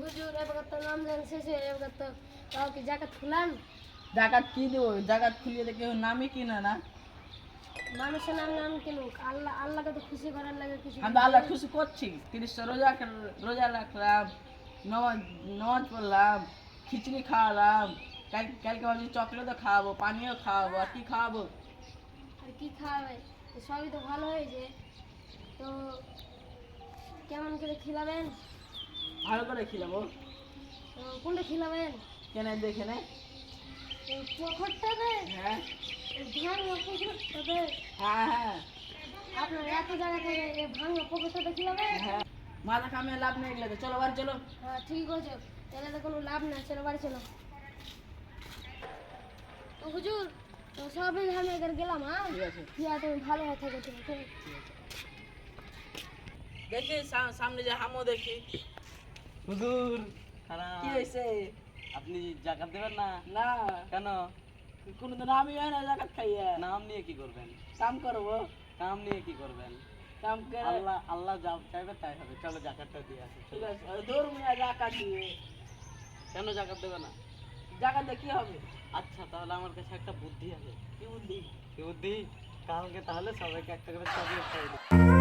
রমজান শেষ হয়ে যাবে তো তাও কি জাকাত খুলান জাকাত কি দেবো? জাকাত খুলিয়ে তো কেউ নামই কিনে না। মানুষের নাম নাম কিনুক আল্লাহ আল্লাহকে তো খুশি করার লাগে কিছু আমি আল্লাহ খুশি করছি। তিরিশটা রোজা রোজা রাখলাম নামাজ নামাজ পড়লাম খিচুড়ি খাওয়ালাম কাল কালকে ভাবছি চকলেটও খাওয়াবো পানিও খাওয়াবো আর কি খাওয়াবো? আর কি খাওয়াবে? তো সবই তো ভালো হয়েছে। তো কেমন করে খিলাবেন? ভালো করে খিলাবো কোনটা খিলাবেন? কেন দেখে নে এই পুকুরটাতে হ্যাঁ। ভাঙা পুকুরটাতে হ্যাঁ হ্যাঁ। আপনার এত জায়গা থেকে এই ভাঙা খিলাবেন? হ্যাঁ। মাথা কামে লাভ নেই এগুলোতে। চলো বাড়ি চলো। হ্যাঁ ঠিক আছে তাহলে তো কোনো লাভ না চলো বাড়ি চলো। তো হুজুর তো সবই আমি এখানে গেলাম হ্যাঁ? ঠিক আছে। তুমি ভালো হয়ে থাকো তুমি দেখি সামনে যে হামো দেখি। হুজুর কি হয়েছে? আপনি জাকাত দেবেন না? না। কেন? কোনোদিন আমি হয় না জাকাত খাইয়া। নাম নিয়ে কি করবেন? কাম করব। কাম নিয়ে কি করবেন? কাম করে আল্লাহ আল্লাহ যা চাইবে তাই হবে। চলো জাকাতটা দিয়ে আসি ঠিক আছে দৌড় মিয়া জাকাত দিয়ে কেন জাকাত দেবে না? জাকাত দিয়ে কি হবে? আচ্ছা তাহলে আমার কাছে একটা বুদ্ধি আছে। কি বুদ্ধি? কি বুদ্ধি? কালকে তাহলে সবাইকে একটা করে চকলেট খাই